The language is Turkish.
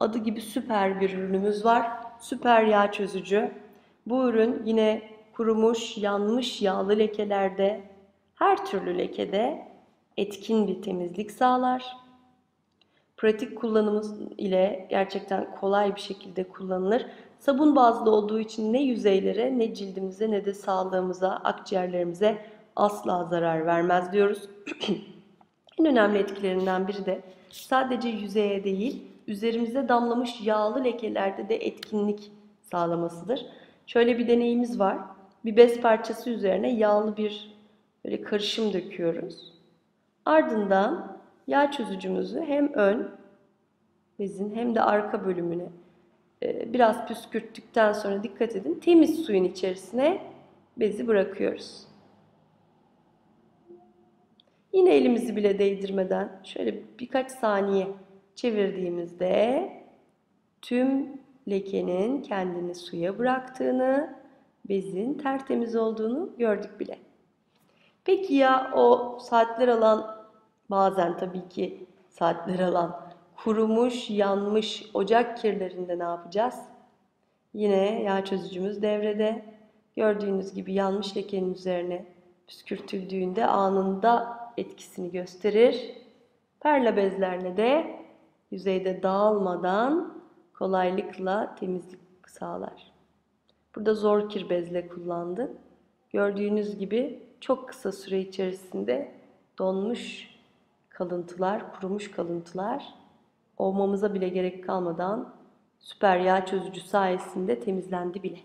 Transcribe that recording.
Adı gibi süper bir ürünümüz var. Süper yağ çözücü. Bu ürün yine kurumuş, yanmış yağlı lekelerde, her türlü lekede etkin bir temizlik sağlar. Pratik kullanımı ile gerçekten kolay bir şekilde kullanılır. Sabun bazlı olduğu için ne yüzeylere, ne cildimize, ne de sağlığımıza, akciğerlerimize asla zarar vermez diyoruz. en önemli etkilerinden biri de sadece yüzeye değil, üzerimize damlamış yağlı lekelerde de etkinlik sağlamasıdır. Şöyle bir deneyimiz var. Bir bez parçası üzerine yağlı bir böyle karışım döküyoruz. Ardından yağ çözücümüzü hem ön bezin hem de arka bölümüne e, biraz püskürttükten sonra dikkat edin temiz suyun içerisine bezi bırakıyoruz. Yine elimizi bile değdirmeden şöyle birkaç saniye çevirdiğimizde tüm lekenin kendini suya bıraktığını, bezin tertemiz olduğunu gördük bile. Peki ya o saatler alan, bazen tabii ki saatler alan kurumuş, yanmış ocak kirlerinde ne yapacağız? Yine yağ çözücümüz devrede. Gördüğünüz gibi yanmış lekenin üzerine püskürtüldüğünde anında etkisini gösterir. Perla bezlerle de yüzeyde dağılmadan kolaylıkla temizlik sağlar. Burada zor kir bezle kullandık. Gördüğünüz gibi çok kısa süre içerisinde donmuş kalıntılar, kurumuş kalıntılar ovmamıza bile gerek kalmadan süper yağ çözücü sayesinde temizlendi bile.